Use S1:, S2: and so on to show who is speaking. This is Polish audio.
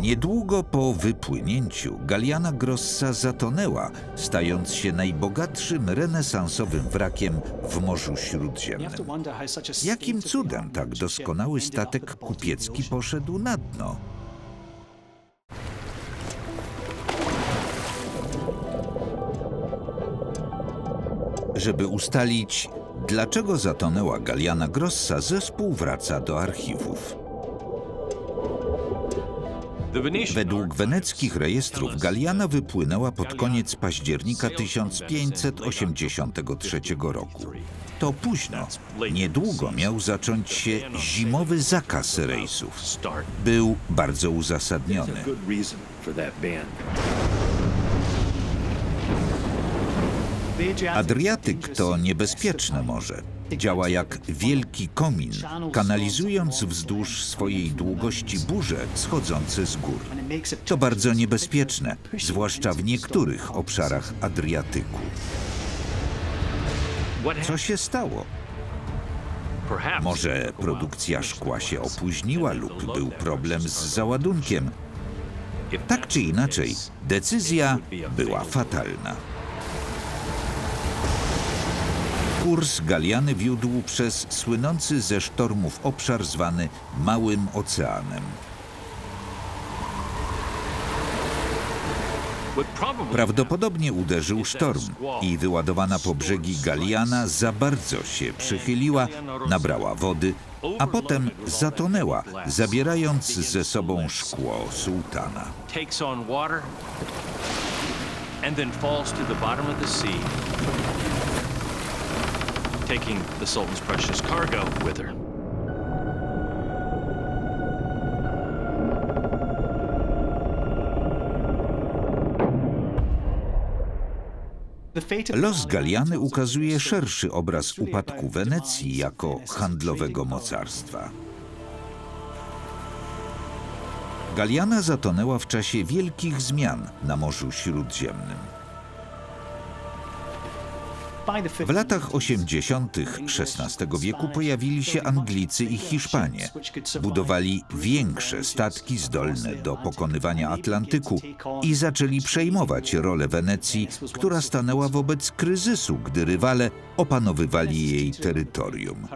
S1: Niedługo po wypłynięciu Galiana Grossa zatonęła, stając się najbogatszym renesansowym wrakiem w Morzu Śródziemnym. Jakim cudem tak doskonały statek kupiecki poszedł na dno? Żeby ustalić, dlaczego zatonęła Galiana Grossa, zespół wraca do archiwów. Według weneckich rejestrów Galiana wypłynęła pod koniec października 1583 roku. To późno. Niedługo miał zacząć się zimowy zakaz rejsów. Był bardzo uzasadniony. Adriatyk to niebezpieczne morze. Działa jak wielki komin, kanalizując wzdłuż swojej długości burze schodzące z gór. To bardzo niebezpieczne, zwłaszcza w niektórych obszarach Adriatyku. Co się stało? Może produkcja szkła się opóźniła lub był problem z załadunkiem. Tak czy inaczej, decyzja była fatalna. Kurs Galiany wiódł przez słynący ze sztormów obszar zwany Małym Oceanem. Prawdopodobnie uderzył sztorm i wyładowana po brzegi Galiana za bardzo się przychyliła, nabrała wody, a potem zatonęła, zabierając ze sobą szkło sułtana.
S2: and then falls to the bottom of the sea, taking the Sultan's precious cargo with her.
S1: Los Galiany ukazuje szerszy obraz upadku Wenecji jako handlowego mocarstwa. Galiana zatonęła w czasie wielkich zmian na Morzu Śródziemnym. W latach 80. XVI wieku pojawili się Anglicy i Hiszpanie. Budowali większe statki zdolne do pokonywania Atlantyku i zaczęli przejmować rolę Wenecji, która stanęła wobec kryzysu, gdy rywale opanowywali jej terytorium.